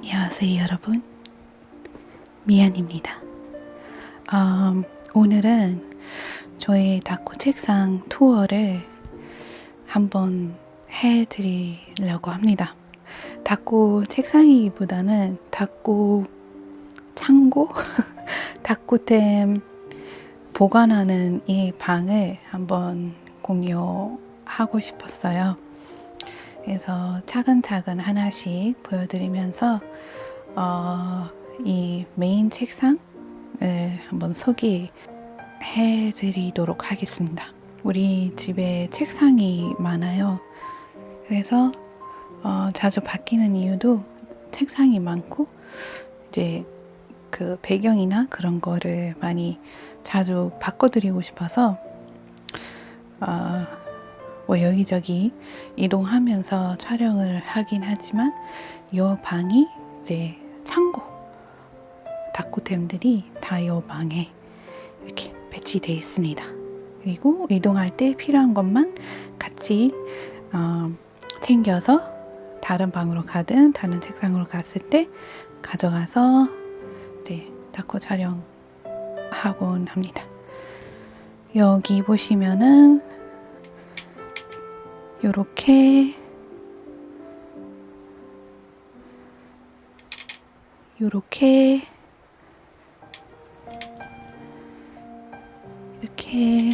안녕하세요, 여러분. 미안입니다. 음, 오늘은 저의 다코 책상 투어를 한번 해드리려고 합니다. 다코 책상이기보다는 다코 창고? 다코템 보관하는 이 방을 한번 공유하고 싶었어요. 그래서 차근차근 하나씩 보여드리면서 어, 이 메인 책상을 한번 소개해 드리도록 하겠습니다. 우리 집에 책상이 많아요. 그래서 어, 자주 바뀌는 이유도 책상이 많고 이제 그 배경이나 그런 거를 많이 자주 바꿔드리고 싶어서 어, 뭐 여기저기 이동하면서 촬영을 하긴 하지만 이 방이 이제 창고 다코템들이 다 이 방에 이렇게 배치되어 있습니다. 그리고 이동할 때 필요한 것만 같이 어, 챙겨서 다른 방으로 가든 다른 책상으로 갔을 때 가져가서 이제 다코 촬영하곤 합니다. 여기 보시면은 요렇게 요렇게 이렇게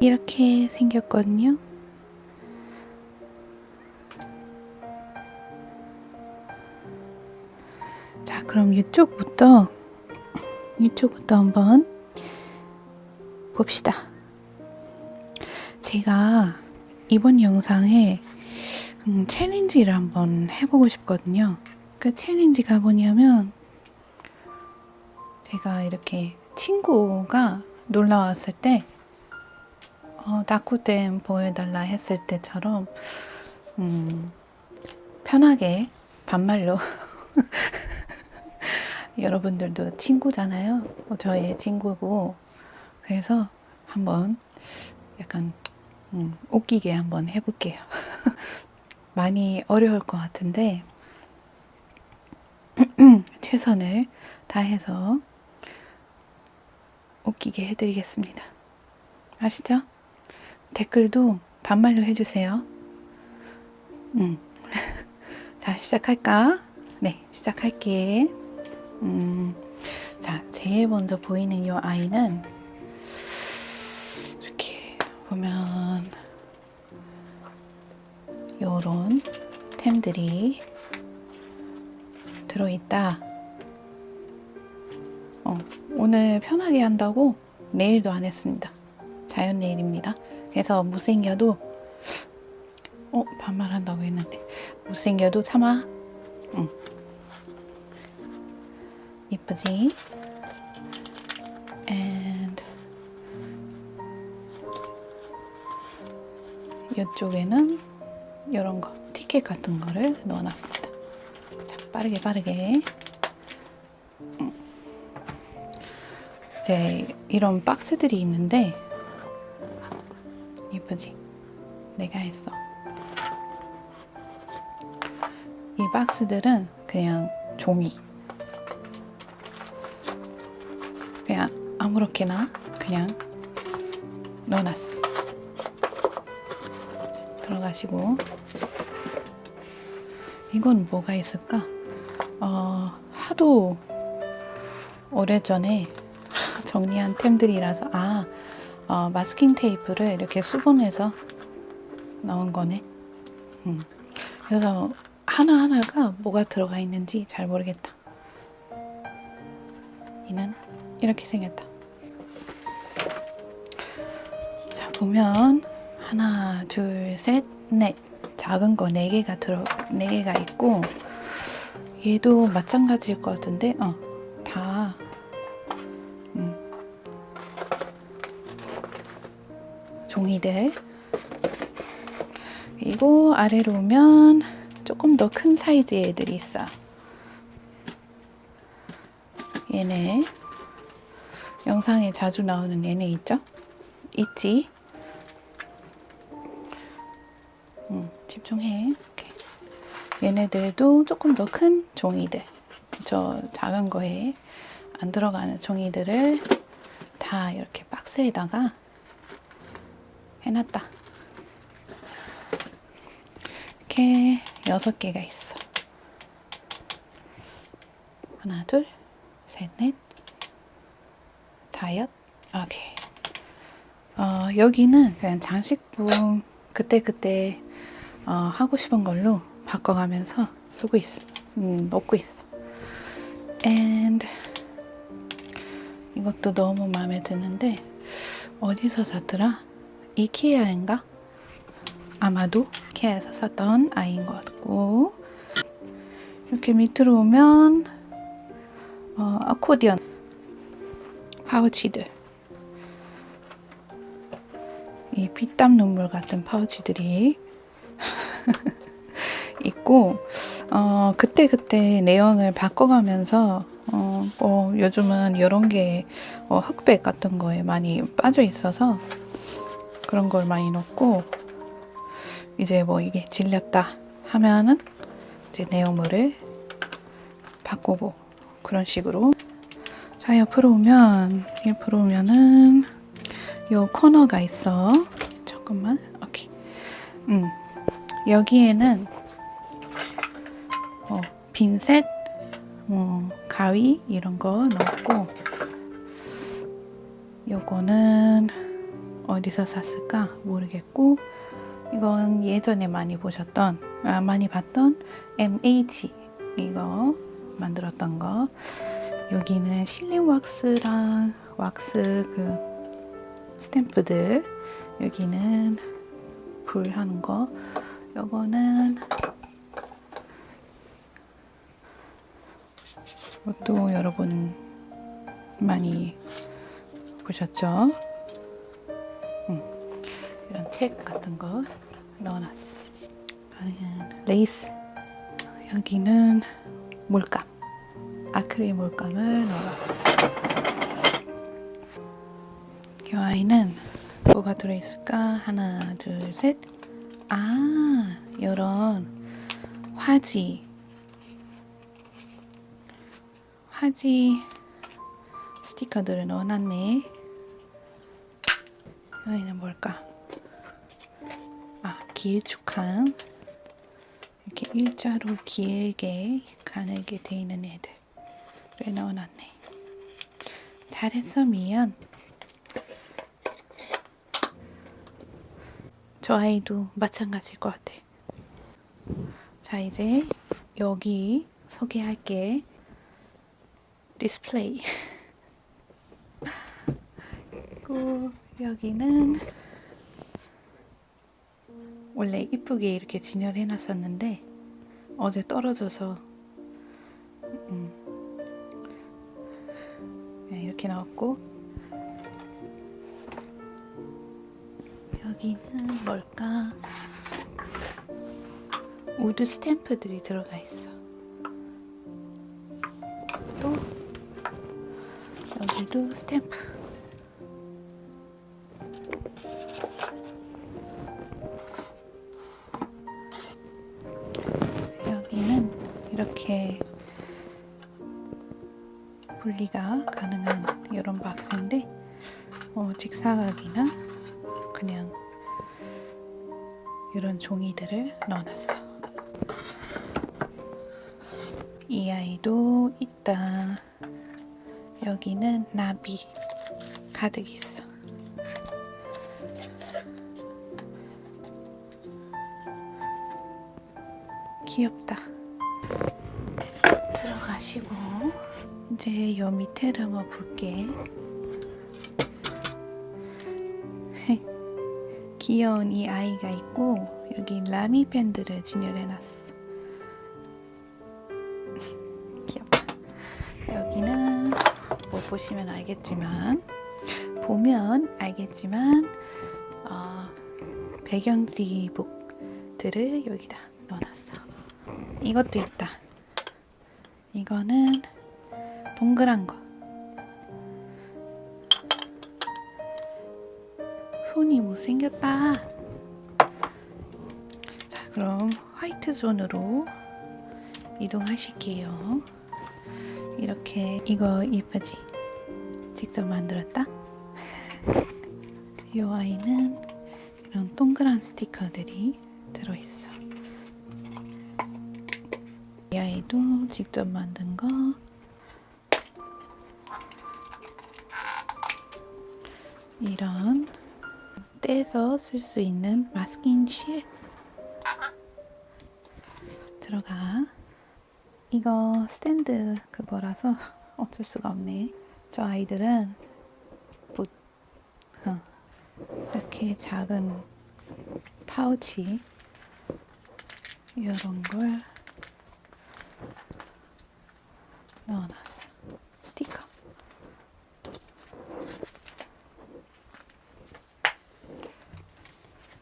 이렇게 생겼거든요. 자, 그럼 이쪽부터 이쪽부터 한번 봅시다. 제가 이번 영상에 음, 챌린지를 한번 해보고 싶거든요. 그 챌린지가 뭐냐면 제가 이렇게 친구가 놀러 왔을 때 어, 다쿠댐 보여달라 했을 때처럼 음, 편하게 반말로 여러분들도 친구잖아요. 어, 저의 친구고 그래서 한번 약간 음, 웃기게 한번 해볼게요. 많이 어려울 것 같은데 최선을 다해서 웃기게 해드리겠습니다. 아시죠? 댓글도 반말로 해주세요. 음. 자, 시작할까? 네, 시작할게. 음, 자, 제일 먼저 보이는 이 아이는 보면 요런 템들이 들어있다. 어, 오늘 편하게 한다고 네일도 안 했습니다. 자연 네일입니다. 그래서 못생겨도 어 반말한다고 했는데 못생겨도 참아. 응. 이쁘지? 이쪽에는 이런 거 티켓 같은 거를 넣어놨습니다. 자, 빠르게 빠르게. 음. 이제 이런 박스들이 있는데 이쁘지? 내가 했어. 이 박스들은 그냥 종이. 그냥 아무렇게나 그냥 넣어놨어. 들어가시고 이건 뭐가 있을까? 어, 하도 오래전에 정리한 템들이라서 아 어, 마스킹 테이프를 이렇게 수분해서 넣은 거네. 음. 그래서 하나 하나가 뭐가 들어가 있는지 잘 모르겠다. 이는 이렇게 생겼다. 자 보면 하나, 둘, 셋, 넷 작은 거네 개가 들어 네 개가 있고 얘도 마찬가지일 것 같은데 어 다 음. 종이들 그리고 아래로 오면 조금 더 큰 사이즈의 애들이 있어 얘네 영상에 자주 나오는 얘네 있죠? 있지? 집중해. 이렇게. 얘네들도 조금 더 큰 종이들, 저 작은 거에 안 들어가는 종이들을 다 이렇게 박스에다가 해놨다. 이렇게 여섯 개가 있어. 하나, 둘, 셋, 넷, 다섯, 오케이. 어, 여기는 그냥 장식품 그때그때 어, 하고 싶은 걸로 바꿔가면서 쓰고 있어. 음, 넣고 있어. And 이것도 너무 마음에 드는데 어디서 샀더라? 이케아인가? 아마도 이케아에서 샀던 아이인 것 같고 이렇게 밑으로 오면 어, 아코디언 파우치들 이 피땀 눈물 같은 파우치들이 있고 어, 그때 그때 내용을 바꿔가면서 어, 어, 요즘은 이런 게 어, 흑백 같은 거에 많이 빠져 있어서 그런 걸 많이 넣고 이제 뭐 이게 질렸다 하면은 이제 내용물을 바꾸고 그런 식으로. 자 옆으로 오면 옆으로 오면은 요 코너가 있어. 잠깐만. 오케이. 음. 여기에는 어, 빈셋 뭐 가위 이런 거 넣었고 요거는 어디서 샀을까 모르겠고 이건 예전에 많이 보셨던 아, 많이 봤던 MH 이거 만들었던 거. 여기는 실린 왁스랑 왁스 그 스탬프들. 여기는 불 하는 거. 요거는 이것도 여러분 많이 보셨죠? 음, 이런 책 같은 거 넣어놨어. 레이스. 여기는 물감. 아크릴 물감을 넣어놨어. 이 아이는 뭐가 들어있을까? 하나, 둘, 셋. 아, 이런 화지. 화지 스티커들을 넣어놨네. 여기는 뭘까? 아, 길쭉한 이렇게 일자로 길게 가늘게 돼 있는 애들을 넣어놨네. 잘했어, 미연. 저 아이도 마찬가지일 것 같아. 자, 이제 여기 소개할게. 디스플레이. 그리고 여기는 원래 이쁘게 이렇게 진열해 놨었는데 어제 떨어져서 음, 네, 이렇게 나왔고 여기는 뭘까? 우드 스탬프들이 들어가 있어. 또 여기도 스탬프. 여기는 이렇게 분리가 가능한 이런 박스인데 어, 직사각이나 그냥 이런 종이들을 넣어놨어. 이 아이도 있다. 여기는 나비 가득 있어. 귀엽다. 들어가시고 이제 요 밑에를 한번 볼게. 귀여운 이 아이가 있고 여기 라미 밴드를 진열해 놨어. 보시면 알겠지만 보면 알겠지만 어, 배경 리북들을 여기다 넣어놨어. 이것도 있다. 이거는 동그란 거. 손이 못생겼다. 자, 그럼 화이트 존으로 이동하실게요. 이렇게 이거 예쁘지? 직접 만들었다? 이 아이는 이런 동그란 스티커들이 들어있어. 이 아이도 직접 만든 거. 이런 떼서 쓸 수 있는 마스킹 실 들어가. 이거 스탠드 그거라서 어쩔 수가 없네. 저 아이들은 붓, 어, 이렇게 작은 파우치 이런 걸 넣어놨어. 스티커.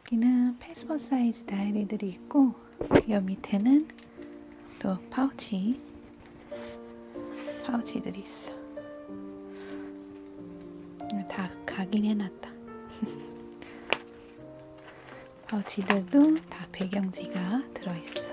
여기는 패스포트 사이즈 다이리들이 있고 여 밑에는 또 파우치 파우치들이 있어. 각인해놨다. 파우치들도 다 배경지가 들어있어.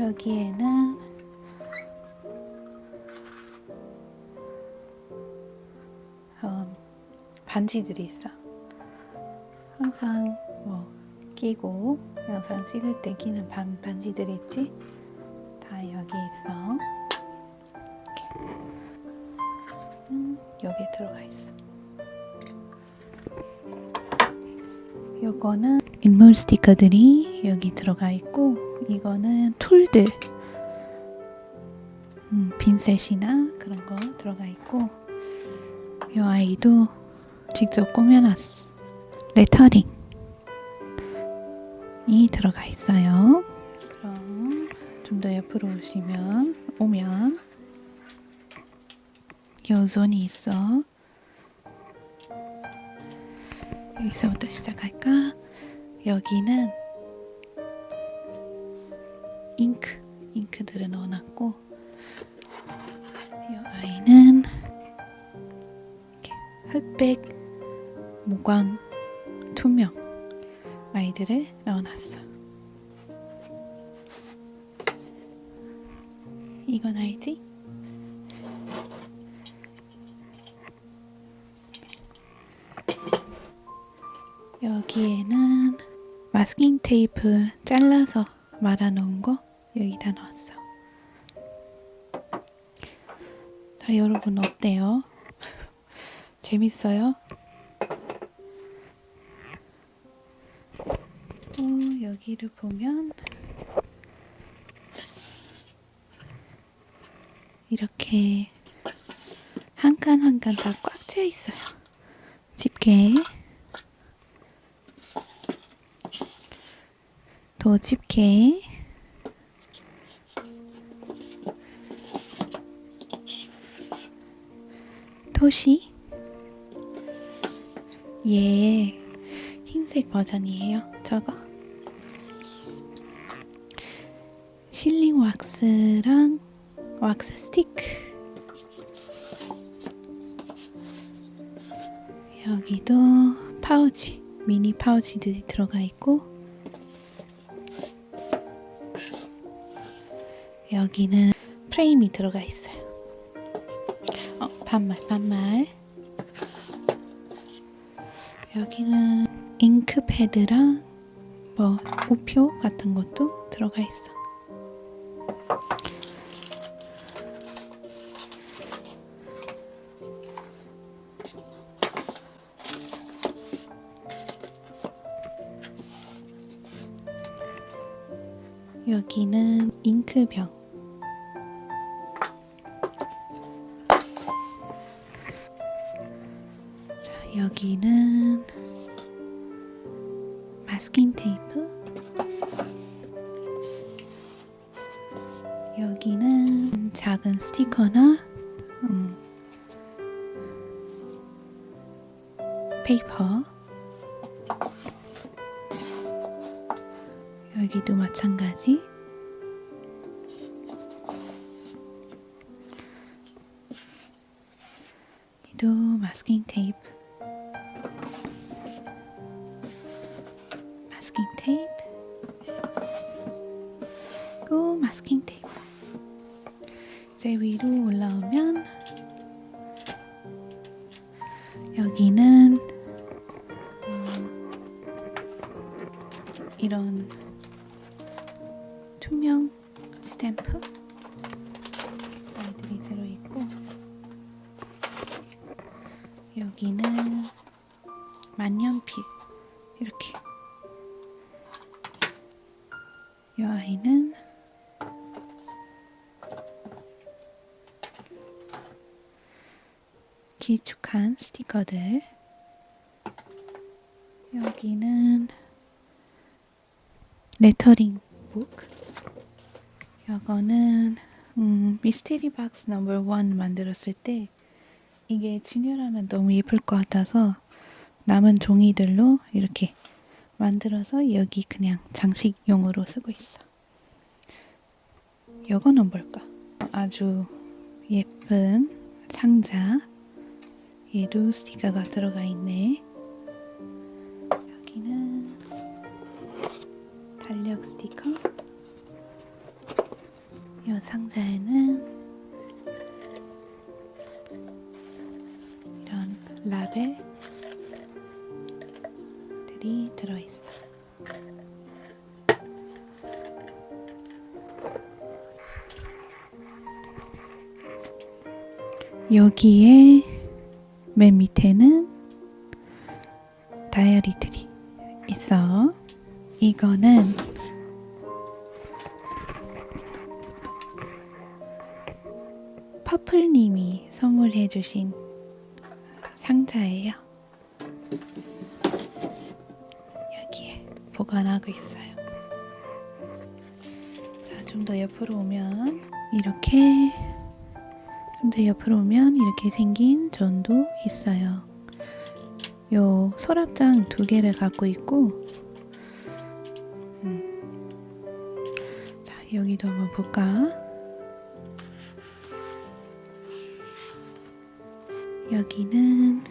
여기에는 어, 반지들이 있어. 항상 뭐 끼고 영상 찍을 때 끼는 반, 반지들이 있지? 다 여기 있어. 음, 여기에 들어가 있어. 요거는 인물 스티커들이 여기 들어가 있고 이거는 툴들. 음, 핀셋이나 그런 거 들어가 있고 이 아이도 직접 꾸며놨어. 레터링이 들어가 있어요. 그럼 좀 더 옆으로 오시면 오면 요존이 있어. 여기서부터 시작할까? 여기는 잉크, 잉크들을 넣어놨고 이 아이는 흑백, 무광, 투명 아이들을 넣어놨어. 이건 알지? 여기에는 마스킹 테이프 잘라서 말아놓은 거 여기다 넣었어. 자, 여러분 어때요? 재밌어요? 또 여기를 보면 이렇게 한 칸 한 칸 다 꽉 채어 있어요. 집게. 또 집게. 토시. 얘 흰색 버전이에요. 저거. 실링 왁스랑 왁스 스티크. 여기도 파우치, 미니 파우치들이 들어가 있고 여기는 프레임이 들어가 있어요. 어, 반말, 반말. 여기는 잉크패드랑 뭐 우표 같은 것도 들어가 있어. 페이퍼. 여기도 마찬가지. 이도 마스킹 테이프. 마스킹 테이프. 그리고 마스킹 테이프. 이제 위로 올라오 길쭉한 스티커들 여기는 레터링 북 이거는 음, 미스테리 박스 넘버 원 만들었을 때 이게 진열하면 너무 예쁠 것 같아서 남은 종이들로 이렇게 만들어서 여기 그냥 장식용으로 쓰고 있어. 이거는 뭘까? 아주 예쁜 상자. 얘도 스티커가 들어가 있네. 여기는 달력 스티커. 이 상자에는 이런 라벨들이 들어있어. 여기에 맨 밑에는 다이어리들이 있어. 이거는 퍼플님이 선물해주신 상자예요. 여기에 보관하고 있어요. 자, 좀 더 옆으로 오면 이렇게 좀더 옆으로 오면 이렇게 생긴 전도 있어요. 요 서랍장 두 개를 갖고 있고, 음. 자 여기도 한번 볼까? 여기는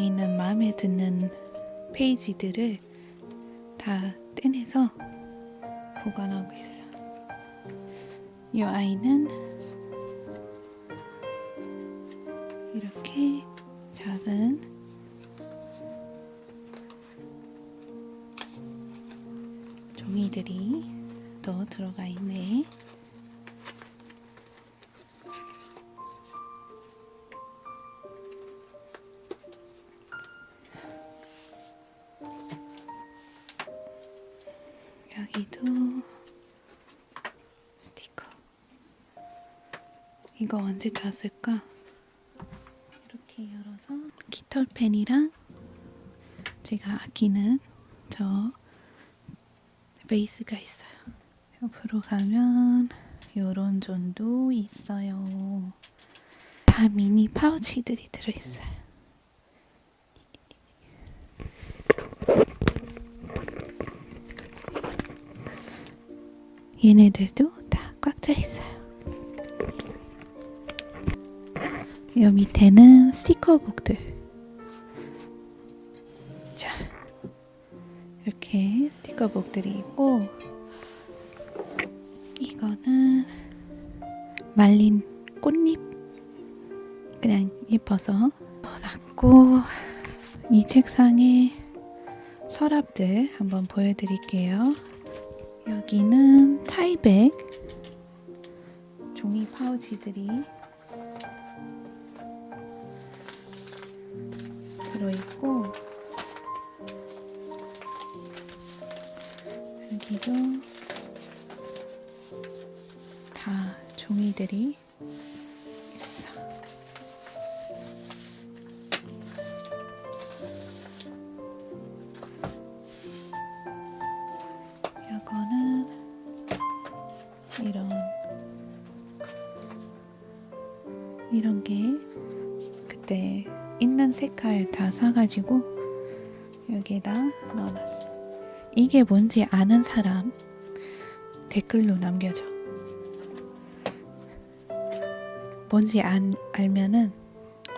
있는 마음에 드는 페이지들을 다 떼내서 보관하고 있어. 이 아이는 여기도 스티커. 이거 언제 다 쓸까? 이렇게 열어서 깃털펜이랑 제가 아끼는 저 베이스가 있어요. 옆으로 가면 요런 존도 있어요. 다 미니 파우치들이 들어있어요. 얘네들도 다 꽉 차 있어요. 요 밑에는 스티커북들. 자, 이렇게 스티커북들이 있고, 이거는 말린 꽃잎. 그냥 예뻐서 놨고, 이 책상에 서랍들 한번 보여드릴게요. 여기는 타이백 종이 파우치들이 사가지고 여기에다 넣어놨어. 이게 뭔지 아는 사람 댓글로 남겨줘. 뭔지 안 알면은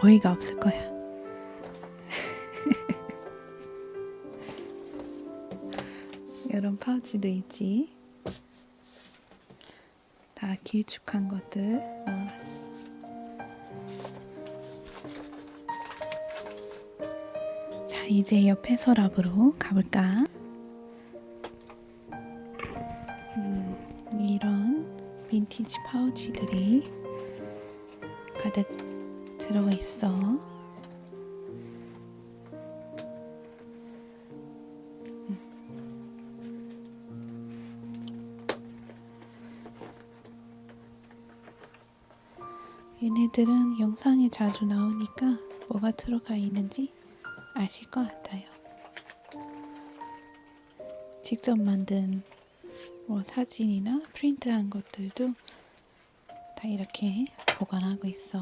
어이가 없을 거야. 이런 파우치도 있지. 다 길쭉한 것들 넣어놨어. 이제 옆에 서랍으로 가볼까? 음, 이런 빈티지 파우치들이 가득 들어가 있어. 얘네들은 영상에 자주 나오니까 뭐가 들어가 있는지 아실 것 같아요. 직접 만든 뭐 사진이나 프린트한 것들도 다 이렇게 보관하고 있어.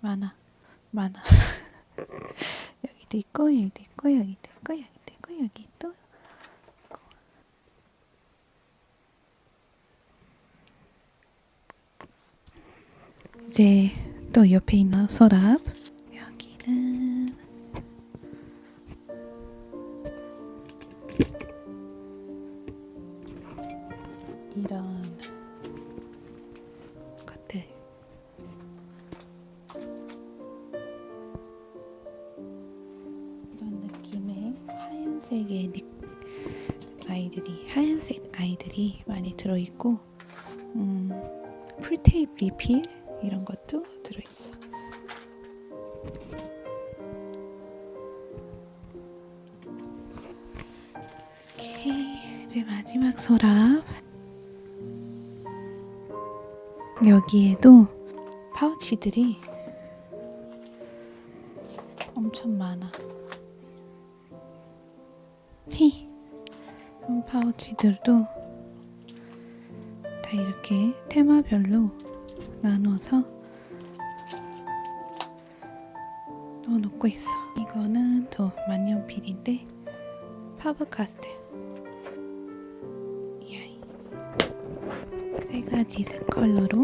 많아, 많아. 여기도 있고, 여기도 있고, 여기도 있고, 여기도 있고, 여기 또 이제 또 옆에 있는 서랍. 여기는 이런 것들. 이런 느낌의 하얀색의 닉 아이들이 하얀색 아이들이 많이 들어있고 음, 풀테이프 리필 이런 것도 들어있어. 오케이, 이제 마지막 서랍. 여기에도 파우치들이 엄청 많아. 히, 이런 파우치들도 파버카스텔 이 아이 세 가지 색 컬러로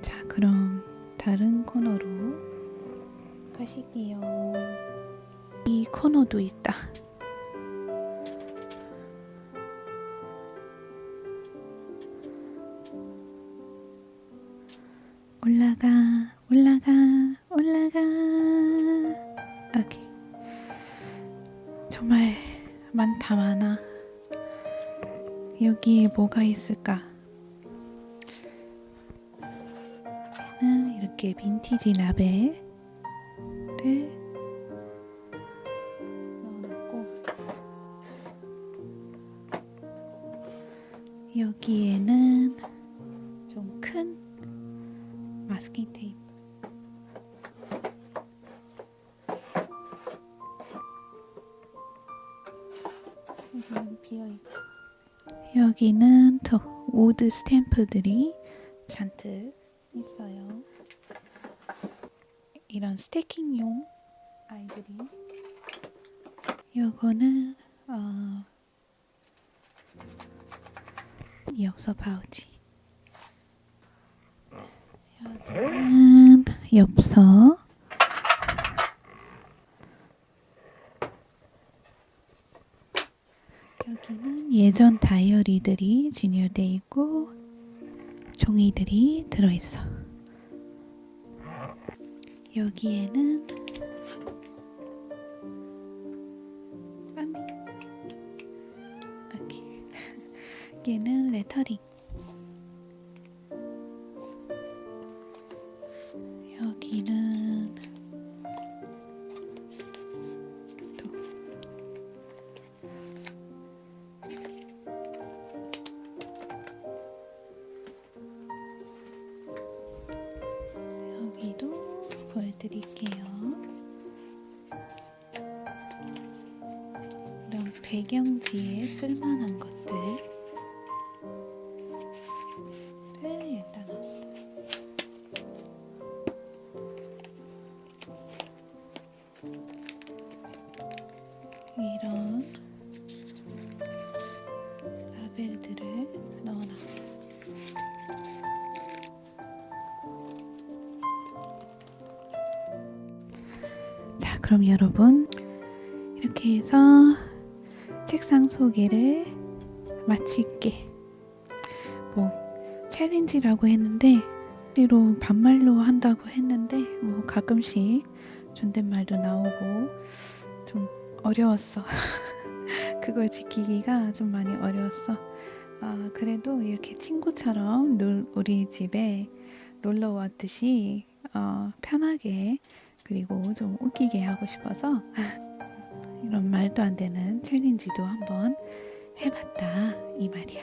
자 그럼 다른 코너로 가실게요. 이 코너도 있다. 비어 있고 여기는 또 우드 스탬프들이 잔뜩 있어요. 이런 스태킹용 아이들이. 요거는 어, 엽서 파우치. 여기는 엽서. 여기는 예전 다이어리들이 진열돼 있고 종이들이 들어있어. 여기에는. 얘는 레터링. 그럼 여러분 이렇게 해서 책상 소개를 마칠게. 뭐 챌린지라고 했는데 뒤로 반말로 한다고 했는데 뭐 가끔씩 존댓말도 나오고 좀 어려웠어. 그걸 지키기가 좀 많이 어려웠어. 아, 그래도 이렇게 친구처럼 놀- 우리 집에 놀러 왔듯이 어, 편하게 그리고 좀 웃기게 하고 싶어서 이런 말도 안 되는 챌린지도 한번 해봤다 이 말이야.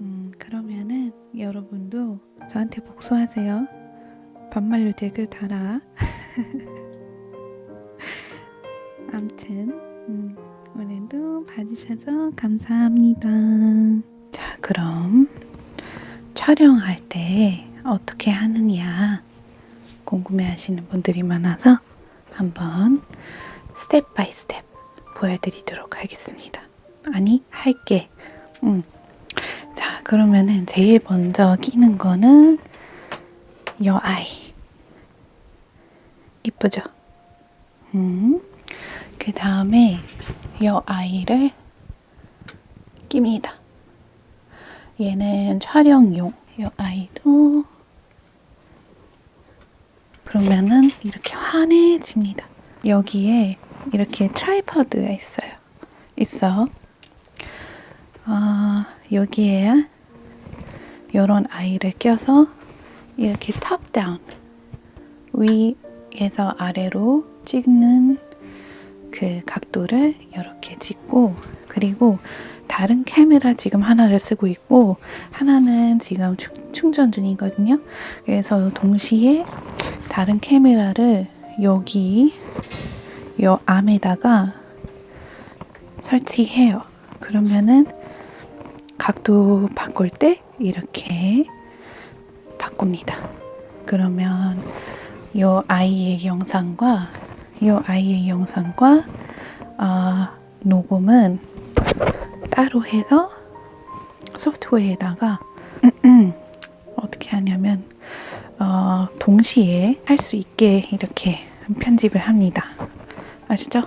음, 그러면은 여러분도 저한테 복수하세요. 반말로 댓글 달아. 암튼 음, 오늘도 봐주셔서 감사합니다. 자, 그럼 촬영할 때 어떻게 하느냐 궁금해하시는 분들이 많아서 한번 스텝 바이 스텝 보여드리도록 하겠습니다. 아니 할게. 음. 자, 그러면은 제일 먼저 끼는 거는 요 아이. 이쁘죠? 음. 그 다음에 요 아이를 낍니다. 얘는 촬영용. 요 아이도 그러면은 이렇게 환해집니다. 여기에 이렇게 트라이퍼드가 있어요. 있어. 아, 여기에 이런 아이를 껴서 이렇게 탑 다운 위에서 아래로 찍는 그 각도를 이렇게 찍고 그리고 다른 카메라 지금 하나를 쓰고 있고 하나는 지금 충- 충전 중이거든요. 그래서 동시에 다른 카메라를 여기 요 암에다가 설치해요. 그러면은 각도 바꿀 때 이렇게 바꿉니다. 그러면 요 아이의 영상과 요 아이의 영상과 아, 녹음은 따로 해서 소프트웨어에다가 어떻게 하냐면 어, 동시에 할 수 있게 이렇게 편집을 합니다. 아시죠?